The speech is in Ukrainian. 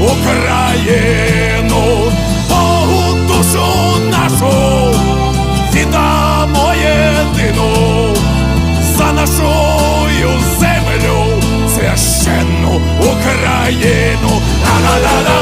Україну, Богу душу нашу віддамо єдину за нашою землю, священну Україну. Ла-ла-ла-ла-лай,